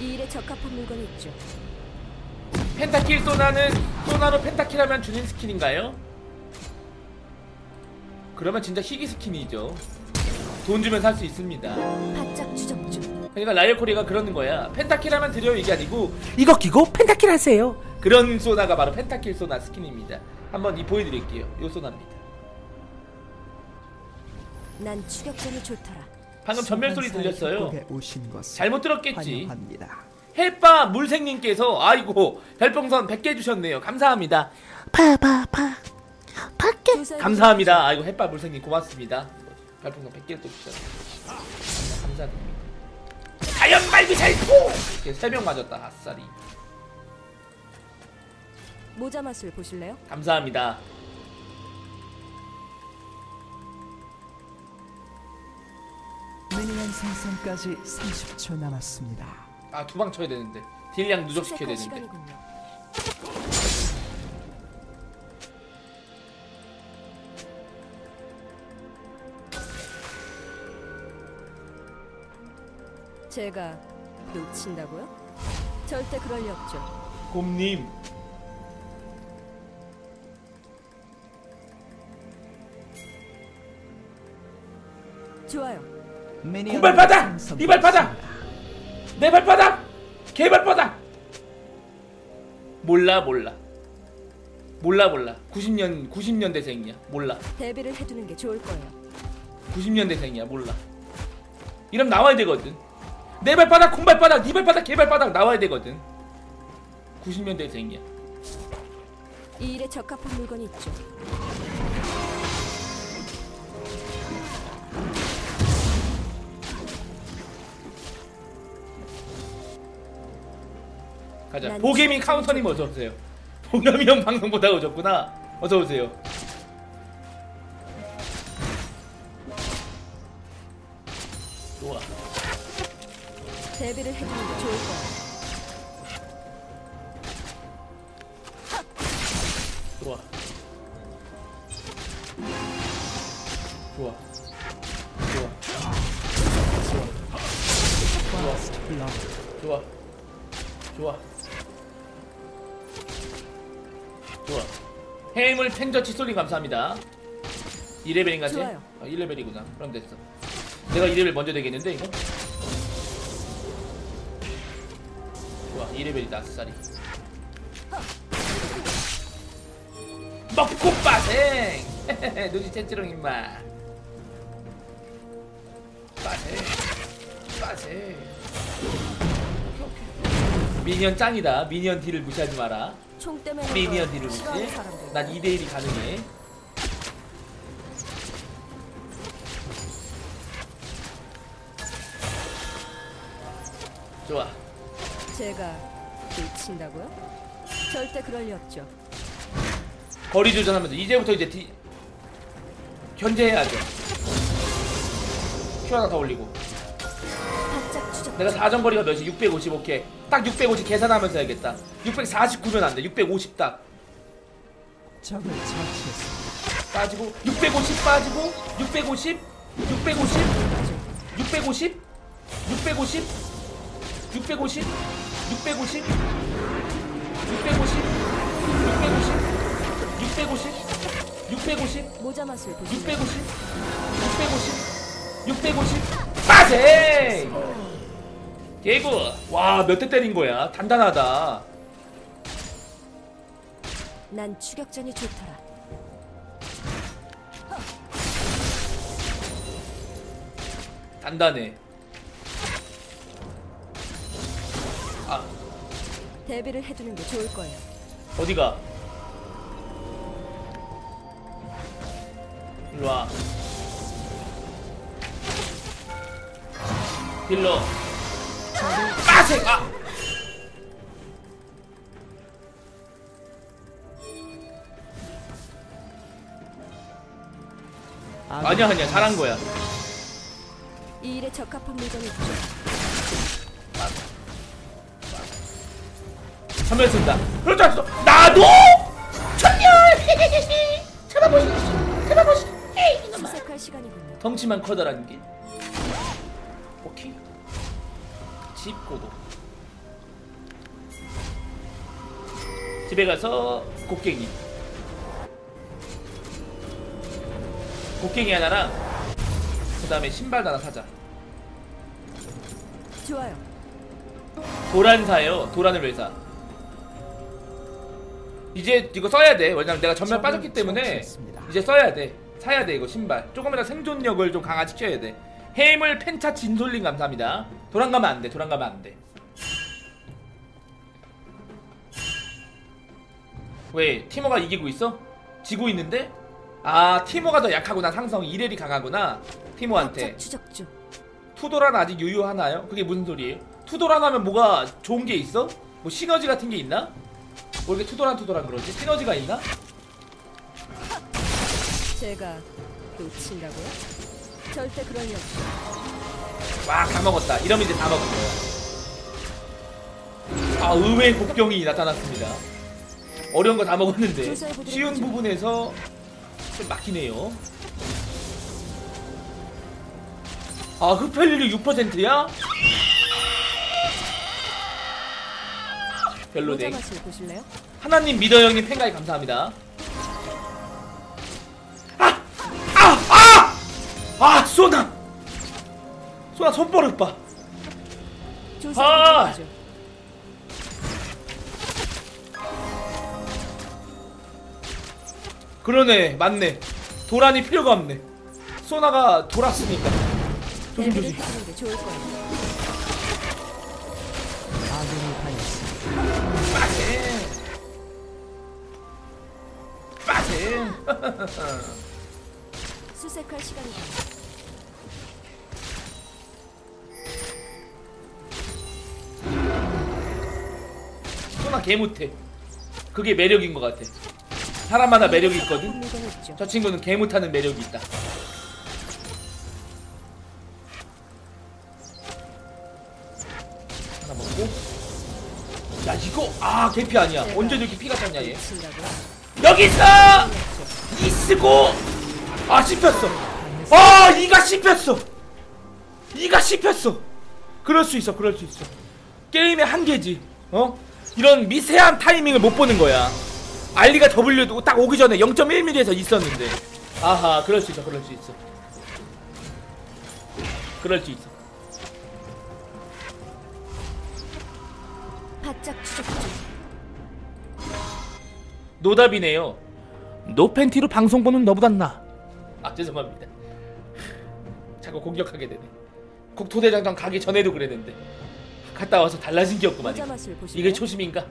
이 일에 적합한 물건이 있죠. 펜타킬 소나는 소나로 펜타킬 하면 주는 스킨인가요? 그러면 진짜 희귀 스킨이죠. 돈 주면 살 수 있습니다. 바짝 추적 중. 그러니까 라이어코리가 그러는 거야. 펜타킬 하면 드려요 이게 아니고 이거 끼고 펜타킬 하세요. 그런 소나가 바로 펜타킬 소나 스킨입니다. 한번 이 보여드릴게요. 요 소나입니다. 난 추격전이 좋더라. 방금 전멸 소리 들렸어요. 잘못 들었겠지. 환영합니다. 헬빠 물생님께서 아이고 별풍선 100개 주셨네요. 감사합니다. 파파파 밖에 조사해 감사합니다. 아이고 햇바 물생님 고맙습니다. 별풍선 100개를 또 주셨네요. 감사드립니다. 자연 말미잘포 이렇게 3명 맞았다 아싸리. 모자 맛을 보실래요? 감사합니다. 생성까지 30초 남았습니다. 아 두 방 쳐야 되는데 딜량 누적시켜야 되는데. 제가 놓친다고요? 절대 그럴 리 없죠. 곰님 좋아요. 공 발바닥! 생성 네 발바닥! 내 발바닥! 개 발바닥! 몰라 몰라 몰라 몰라 90년 90년대생이야 몰라 대비를 해두는 게 좋을 거예요. 90년대생이야 몰라 이러면 나와야 되거든 내 발바닥 콩발바닥 네 발바닥 개 발바닥 나와야 되거든 90년대생이야 이 일에 적합한 물건이 있죠. 가자. 난 보게민 카운터님 어서 오세요. 보겸이 형 방송 보다가 오셨구나. 어서 오세요. 좋아. 대비를 해두는 게 좋을. 좋아 좋아 해물 팽저치 솔리 감사합니다. 2레벨인가지? 좋아요. 아, 1레벨이구나. 그럼 됐어. 내가 2레벨 먼저 되겠는데 이거? 좋아 2레벨이다 아싸리. 먹고 빠생! 눈치챘지롱 임마. 빠생. 빠생. 미니언 짱이다. 미니언 딜을 무시하지 마라 총 때문에 미니언 딜을 사람들. 난 2대1이 가능해 좋아 제가 놓친다고요? 절대 그럴 리 없죠. 거리 조절하면서 이제부터 이제 디... 견제해야죠 큐 하나 더 올리고. 내가 사정거리가 몇이 650 오케이 딱 650 계산하면서 해야겠다 649면 안돼 650 딱 적을 처치했습니다. 빠지고 650 빠지고 650 650 650 650 650 650 650 650 650 650 모자 맛을 보실래요? 650 650 650 빠세 개구 와 몇 대 때린 거야? 단단하다. 난 추격전이 좋더라. 단단해. 아. 대비를 해두는 게 좋을 거예요. 어디가? 일로 와. 딜러 빠세! 아! 아니야 아니야. 잘한 거야. 이 일에 적합한 물건이 있죠. 선멸 쓴다. 않어. 나도! 천년 잡아보시 잡아보시 에이 이놈아. 수색할 시간이군요. 덩치만 커다란 게 집고도. 집에 가서 곡괭이. 곡괭이 하나랑 그 다음에 신발 하나 사자. 좋아요. 도란 사요. 도란을 왜 사? 이제 이거 써야 돼. 왜냐면 내가 전면 빠졌기 때문에 이제 써야 돼. 사야 돼 이거 신발. 조금이라도 생존력을 좀 강화시켜야 돼. 해물 펜차 진솔링 감사합니다 도란 가면 안돼 도란 가면 안돼 왜 티모가 이기고 있어? 지고 있는데? 아 티모가 더 약하구나 상성 이렐이 강하구나 추적 중. 투도란 아직 유효하나요? 그게 무슨 소리예요? 투도란 하면 뭐가 좋은 게 있어? 뭐 시너지 같은 게 있나? 뭐 이렇게 투도란 투도란 그러지? 시너지가 있나? 제가 놓친다고요? 절대 그럴 리 없죠. 와다 먹었다 이러면 이제 다 먹은 거야 아 의외의 곡병이 나타났습니다 어려운 거 다 먹었는데 쉬운 부분에서 좀 막히네요 아 흡혈률이 6%야? 모자 별로네 보실래요? 하나님 믿어 형님 팬가이 감사합니다. 누나 손버릇 봐. 아! 그러네 맞네. 도란이 필요가 없네. 소나가 돌았으니까. 조심 조심. 빠세 빠세 수색할 시간이야 개 못해. 그게 매력인 것 같아. 사람마다 매력이 있거든. 저 친구는 개 못하는 매력이 있다. 하나 먹고. 야 이거 아 개피 아니야. 언제 저렇게 피가 찼냐 얘. 여기 있어. 이 쓰고 아 씹혔어. 아 이가 씹혔어. 이가 씹혔어. 그럴 수 있어. 그럴 수 있어. 게임의 한계지. 어? 이런 미세한 타이밍을 못 보는 거야. 알리가 W도 딱 오기 전에 0.1mm에서 있었는데. 아하, 그럴 수 있어. 그럴 수 있어. 그럴 수 있어. 바짝 추적 중. 노답이네요. 노 팬티로 방송 보는 너보다 나. 아 죄송합니다. 자꾸 공격하게 되네. 국토대장정 가기 전에도 그랬는데 갔다 와서 달라진 게 없구만. 이거. 이게 초심인가?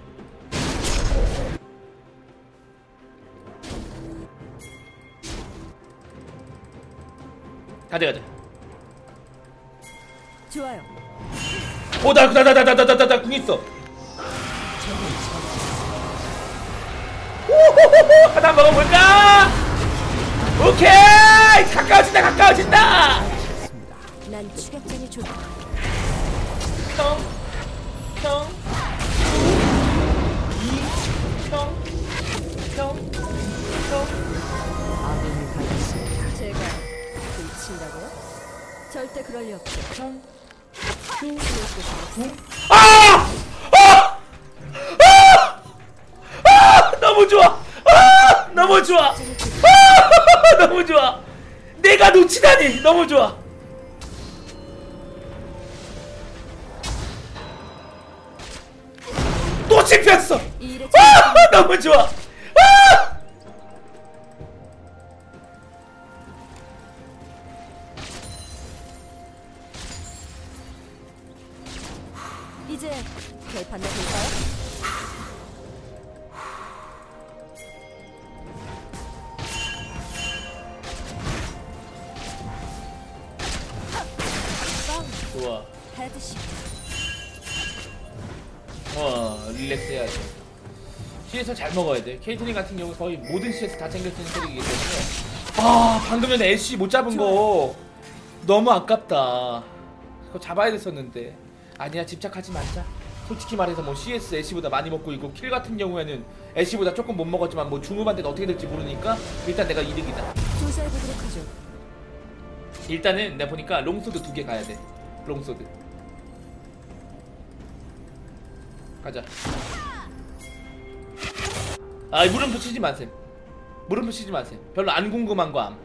가자 가자. 좋아요. 오나나나나나나나나 궁 있어. 오호호호 하나 먹어볼까? 오케이 가까워진다 가까워진다. 난 추격전이 좋다. 평, 평, 이, 평, 평, 평. 아군이 당했습니다. 제가 놓친다고요? 절대 그럴 리 없죠. 평. 후. 아! 아! 아! 아! 너무 좋아. 아! 너무 좋아. 아! 너무 좋아. 내가 놓치다니 너무 좋아. 일에 아! 너무 좋아. 아! 이제 결판 내 볼까요? CS 잘 먹어야 돼. 케이트린 같은 경우 거의 모든 CS 다 챙겨 쓰는 캐릭이기 때문에. 아 방금 전에 애쉬 못 잡은 거 너무 아깝다. 그거 잡아야 됐었는데. 아니야 집착하지 말자. 솔직히 말해서 뭐 CS 애쉬보다 많이 먹고 있고 킬 같은 경우에는 애쉬보다 조금 못 먹었지만 뭐 중후반대는 어떻게 될지 모르니까 일단 내가 이득이다. 조사해보도록 하죠. 일단은 내가 보니까 롱소드 두 개 가야 돼. 롱소드. 가자 아 물음표 치지 마세요. 물음표 치지 마세요. 별로 안 궁금한 거암.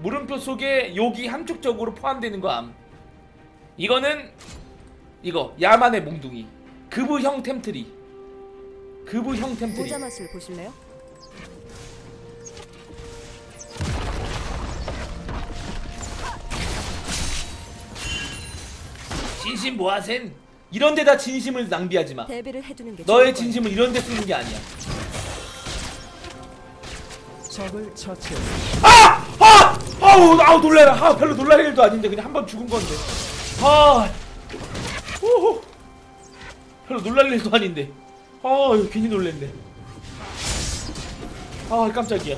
물음표 속에 욕이 함축적으로 포함되는 거암. 이거는 이거 야만의 몽둥이. 그부형 템트리. 그부형 템트리. 모자 맛을 보실래요? 진심 뭐하센 이런 데다 진심을 낭비하지 마 대비를 해두는 게 너의. 진심을 이런 데 쓰는 게 아니야 적을 처치했습니다. 아! 아! 아우, 아우 놀래라. 아, 별로 놀랄 일도 아닌데 그냥 한 번 죽은 건데. 아. 오. 별로 놀랄 일도 아닌데. 아, 괜히 놀랬네. 아, 깜짝이야.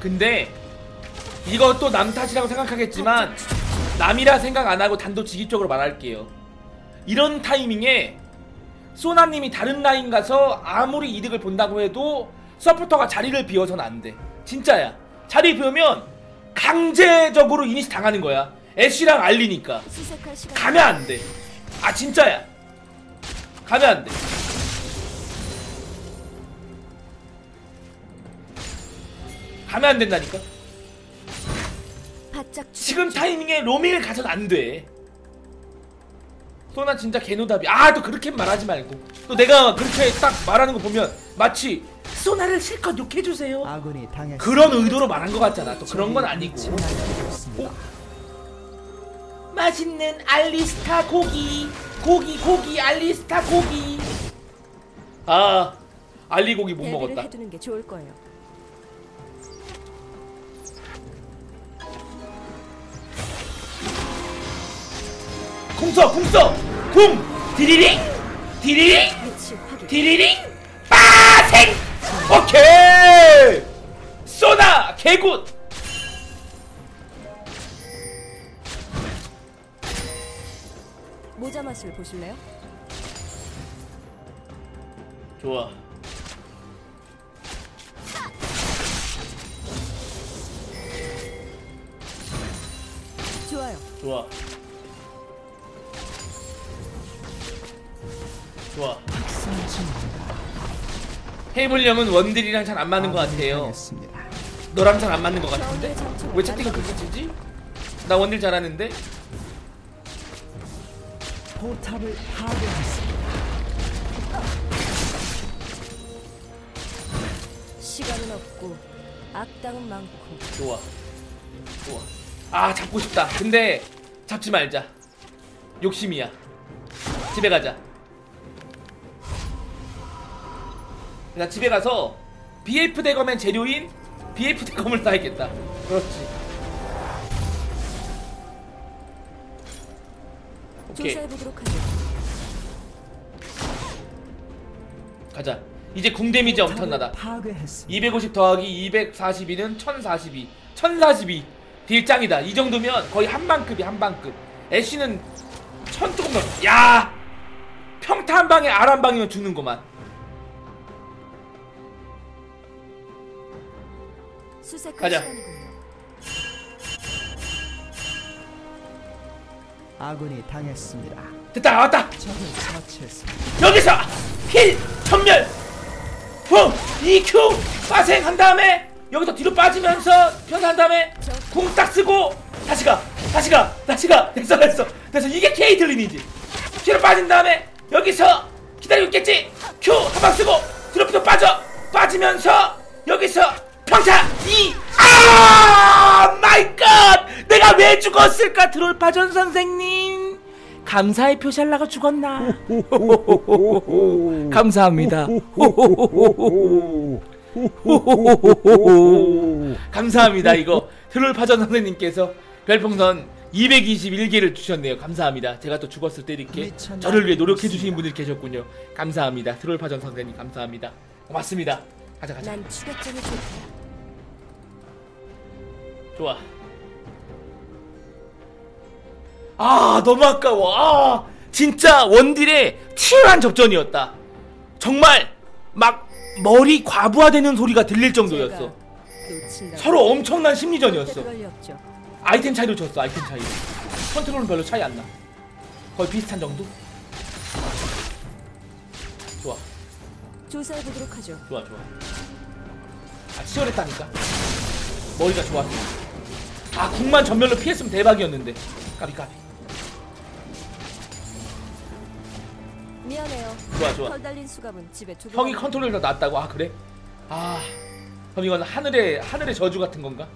근데 또남 탓이라고 생각하겠지만 남이라 생각 안 하고 단도직입적으로 말할게요. 이런 타이밍에 소나님이 다른 라인 가서 아무리 이득을 본다고 해도 서포터가 자리를 비워서는 안 돼. 진짜야. 자리 비우면 강제적으로 이니시 당하는 거야. 애쉬랑 알리니까. 가면 안 돼. 아 진짜야. 가면 안 돼. 가면 안 된다니까. 바짝 지금. 타이밍에 로밍을 가선 안 돼. 소나 진짜 개노답이. 아, 또 그렇게 말하지 말고. 또 내가 그렇게 딱 말하는 거 보면 마치 소나를 실컷 욕해주세요. 그런 의도로 말한 것 같잖아. 또 그런 건 아니고. 침략되었습니다. 맛있는 알리스타 고기. 고기, 고기, 알리스타 고기. 아, 알리 고기 못 먹었다. 해두는 게 좋을 거예요. 궁 써, 궁 써! 궁! 디리링! 디리링! 디리링 빠생 오케이 쏘나 개굿 모자 맛을 보실래요? 좋아 좋아요. 좋아 좋아. 헤이블령은 원딜이랑 잘 안 맞는 것 같아요. 너랑 잘 안 맞는 것 같은데? 왜 채팅을 그렇게 치지? 나 원딜 잘하는데? 포탑을 파괴했습니다. 시간은 없고 악당은 많고. 좋아. 좋아. 아 잡고 싶다. 근데 잡지 말자. 욕심이야. 집에 가자 나 집에 가서 BF 대검의 재료인 BF 대검을 따야겠다. 그렇지. 오케이. 가자. 이제 궁 데미지 엄청나다. 포탑을 파괴했습니다. 250 더하기 242는 1042 1042 딜짱이다. 이 정도면 거의 한방급이 한방급. 애쉬는 천 조금 넘 야! 평타 한 방에 알 한 방이면 죽는구만 가자. 아군이 당했습니다. 됐다 왔다. 여기서 힐 전멸 붕 EQ 빠생 한 다음에 여기서 뒤로 빠지면서 편한 다음에 궁 딱 쓰고 다시 가 다시 가 다시 가. 됐어 됐어. 됐어. 이게 케이틀린이지. 뒤로 빠진 다음에 여기서 기다리고 있겠지? Q 한 방 쓰고 뒤로 뒤로 빠져 빠지면서 여기서 평타 2 아! 마이 갓! 내가 왜 죽었을까? 트롤파전 선생님! 감사의 표시하려고 죽었나? 감사합니다. 감사합니다 이거. 트롤파전 선생님께서 별풍선 221개를 주셨네요. 감사합니다. 제가 또 죽었을 때 이렇게 저를 위해 노력해 주시는 분들이 계셨군요. 감사합니다. 트롤파전 선생님 감사합니다. 고맙습니다. 가자 가자. 난 추격전이 좋다. 좋아. 아 너무 아까워. 아 진짜 원딜의 치열한 접전이었다. 정말 막 머리 과부하되는 소리가 들릴 정도였어. 서로 엄청난 심리전이었어. 아이템 차이로 졌어. 아이템 차이. 컨트롤은 별로 차이 안 나. 거의 비슷한 정도? 좋아, 조사해 보도록 하죠. 좋아, 좋아. 아, 치열했다니까. 머리가 좋았어. 아, 궁만 전멸로 피했으면 대박이었는데. 까비, 까비. 미안해요. 좋아, 좋아. 털 달린 수갑은 집에 두고 형이 가면 컨트롤이 더 낫다고? 아, 그래? 아, 그럼 이건 하늘의, 하늘의 저주 같은 건가?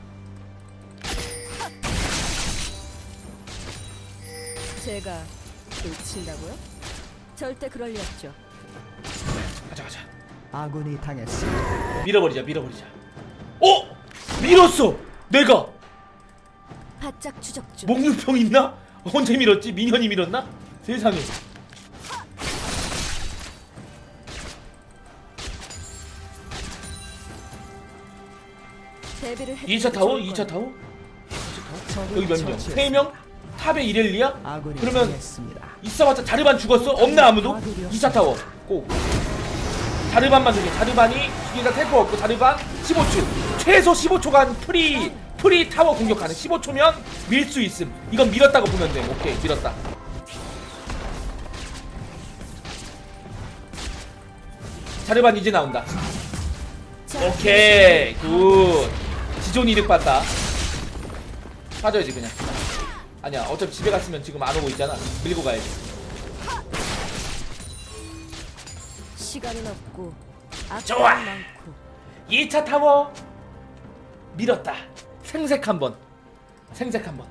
제가 놓친다고요? 절대 그럴 리 없죠. 가자, 가자. 아군이 당했습니다. 밀어버리자, 밀어버리자. 어? 밀었어! 내가! 바짝 추적 중. 목류병 있나? 언제 밀었지? 미년이 밀었나? 세상에. 대비를 해. 2차 타워? 2차 타워? 여기 몇 명? 처치했습니다. 3명? 탑에? 아군이 그러면. 있어봤자 자르반 죽었어? 없나 아무도? 2차 타워 꼭 자르반만 두개 자르반이 뒤에다 탱커 없고 자르반 15초 최소 15초간 프리 프리 타워 공격 가능. 15초면 밀 수 있음. 이건 밀었다고 보면 돼. 오케이 밀었다. 자르반 이제 나온다. 자, 오케이 굿. 지존 이득 봤다. 빠져야지 그냥. 아니야 어차피 집에 갔으면 지금 안 오고 있잖아. 밀고 가야지. 시간은 없고 좋아. 악도 많고. 2차 타워 밀었다 생색 한번. 생색 한번.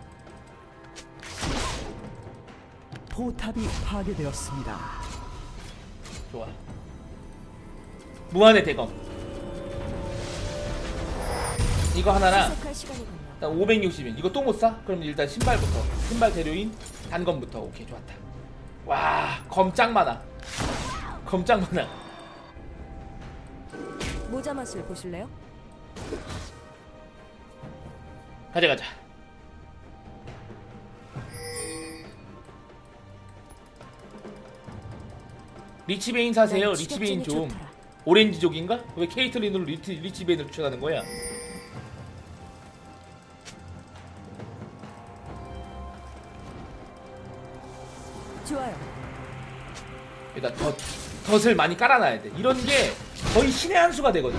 포탑이 파괴되었습니다. 좋아. 무한의 대검. 이거 하나랑 시작할 시간이군요. 일단 560인. 이거 또 못 사? 그럼 일단 신발부터. 신발 재료인 단검부터. 오케이 좋았다. 와 검짱 많아. 검짱 많아. 모자 맛을 보실래요? 가자 가자 리치베인 사세요 난 리치베인 좀. 오렌지족인가? 왜 케이틀린으로 리치, 리치베인을 추천하는 거야? 좋아요. 일단 덧, 덧을 많이 깔아놔야 돼 이런 게 거의 신의 한 수가 되거든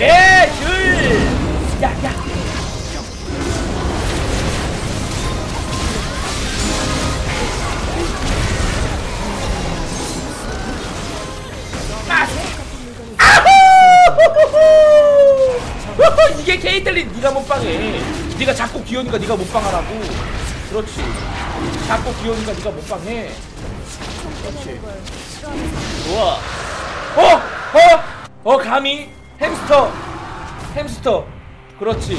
오케이 줄 야야. 아후! 이게 케이틀린 네가 못방해. 네가 자꾸 귀여우니까 네가 못방하라고. 그렇지. 자꾸 귀여우니까 네가 못방해. 싫어하는 좋아. 어! 어! 어 감히 햄스터 햄스터 그렇지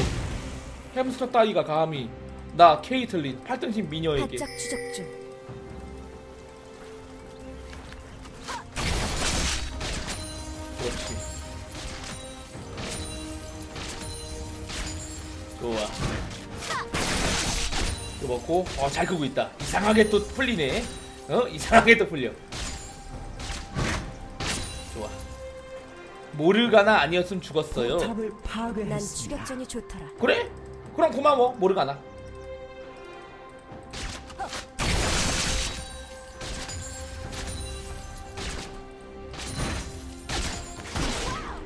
햄스터 따위가 감히 나 케이틀린 8등신 미녀에게 바짝 추적 중. 그렇지. 좋아. 이거 먹고, 어, 잘 끄고 있다. 이상하게 또 풀리네. 어? 이상하게 또 풀려. 모르가나 아니었으면 죽었어요. 난 파괴했습니다. 추격전이 좋더라. 그래? 그럼 고마워. 모르가나.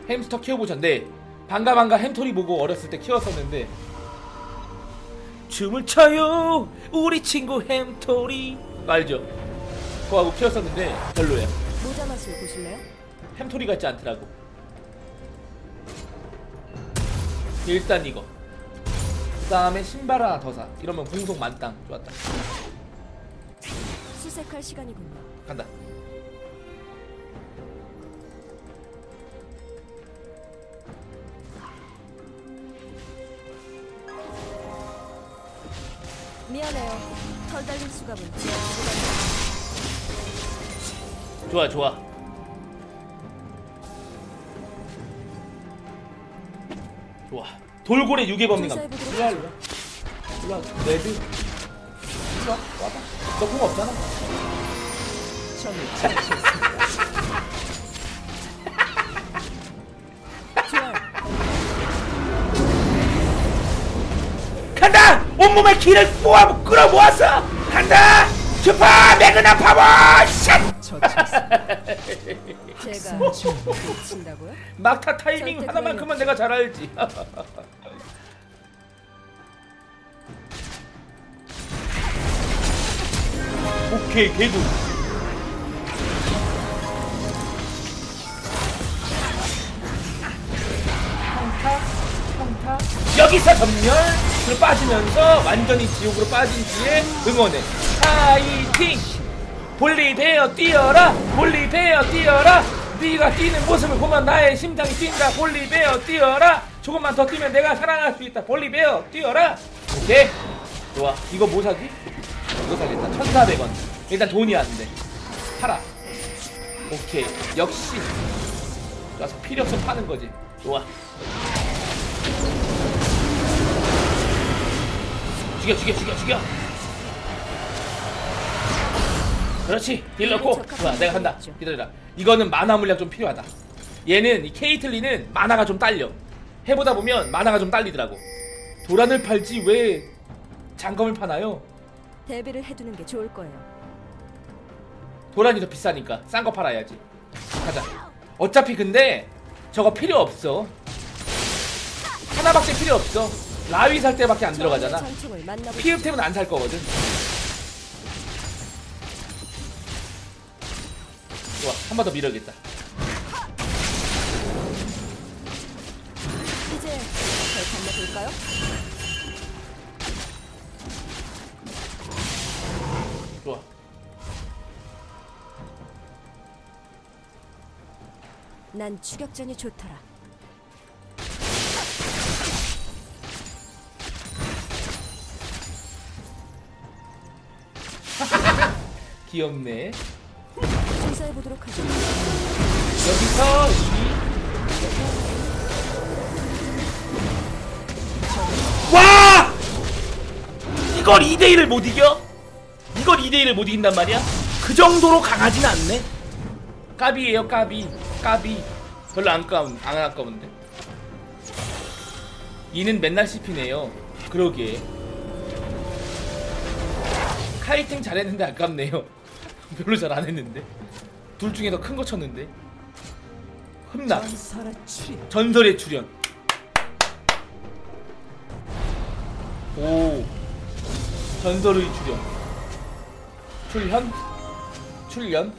햄스터 키워보셨는데 반가 반가 햄토리 보고 어렸을 때 키웠었는데 춤을 춰요 우리 친구 햄토리 알죠? 그거 하고 키웠었는데 별로야 모자 맛을 보실래요? 햄토리 같지 않더라고 일단 이거. 그 다음에 신발 하나 더사. 이러면 공속 만땅. 좋았다. 수색할 시간이군요. 간다. 미안해요. 털 달린 수갑은 좋아 좋아 좋아 돌고래 유괴 범인감 일로와 레드 일로와 와봐 너공 없잖아 간다! 온몸에 기를 모아 끌어모았어! 간다! 슈퍼 매그나 파워! 샷! 제가 놓친다고요? 막타 타이밍 하나만큼은 내가 잘 알지. 오케이 개구. 평타 평타. 여기서 전멸로 빠지면서 완전히 지옥으로 빠진 뒤에 응원해 파이팅 볼리베어 뛰어라 볼리베어 뛰어라. 네가 뛰는 모습을 보면 나의 심장이 뛴다. 볼리베어 뛰어라. 조금만 더 뛰면 내가 살아날 수 있다. 볼리베어 뛰어라. 오케이. 좋아. 이거 뭐 사지? 이거 사겠다. 1400원. 일단 돈이 안돼. 팔아. 오케이. 역시. 좋아서 필요 없으면 파는 거지. 좋아. 죽여 죽여 죽여 죽여 그렇지. 딜 넣고. 좋아 내가 한다. 기다려라. 이거는 마나 물량 좀 필요하다. 얘는 이 케이틀리는 마나가 좀 딸려. 해보다 보면 마나가 좀 딸리더라고. 도란을 팔지 왜 장검을 파나요? 대비를 해두는 게 좋을 거예요. 도란이 더 비싸니까 싼 거 팔아야지. 가자. 어차피 근데 저거 필요 없어. 하나밖에 필요 없어. 라위 살 때밖에 안 들어가잖아. 피읍템은 안 살 거거든 한 번 더 밀어야겠다 이제 절 건너볼까요? 좋아 난 추격전이 좋더라. 귀엽네 조사해 보도록 하죠. 여기서 이 와! 이걸 2대1을 못 이겨? 이걸 2대1을 못 이긴단 말이야? 그 정도로 강하진 않네? 까비에요 까비 까비 별로 안 까운 안 아까운데 이는 맨날 씹히네요 그러게 카이팅 잘했는데 아깝네요 별로 잘 안 했는데 둘 중에 더 큰 거 쳤는데? 흠나. 전설의 출현. 전설의 출연. 오. 전설의 출연. 출현? 출연?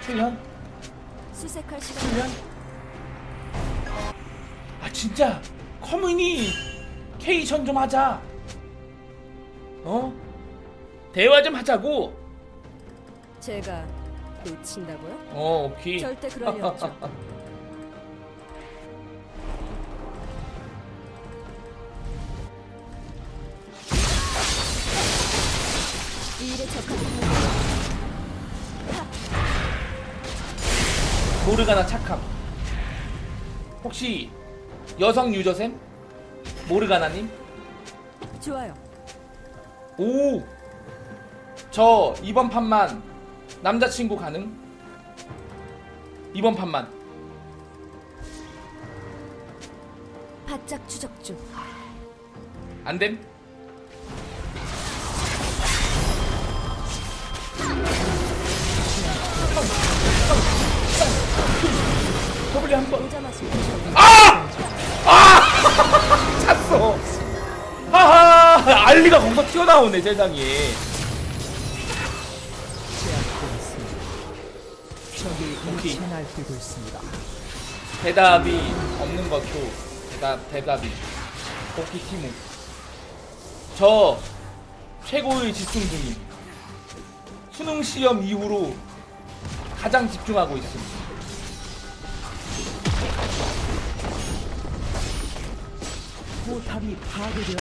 출연 수색할 시간. 출연 아 진짜. 커뮤니 케이션 좀 하자. 어? 대화 좀 하자고. 제가 놓친다고요? 어 오케이 절대 그럴 리 없죠. 이 일에 적합한 모르가나 착함 혹시 여성 유저셈 모르가나님 좋아요. 오! 저 이번 판만 남자친구 가능? 이번 판만 바짝 추적 중. 안됨? W 한번 아! 아! 찼어 하하 알리가 거기서 튀어나오네 세상에 오케이. 날뛰고 있습니다. 대답이 없는 것도 대답 대답이 복귀 티모 저 최고의 집중 중임 수능 시험 이후로 가장 집중하고 있습니다. 포탑이 파괴되어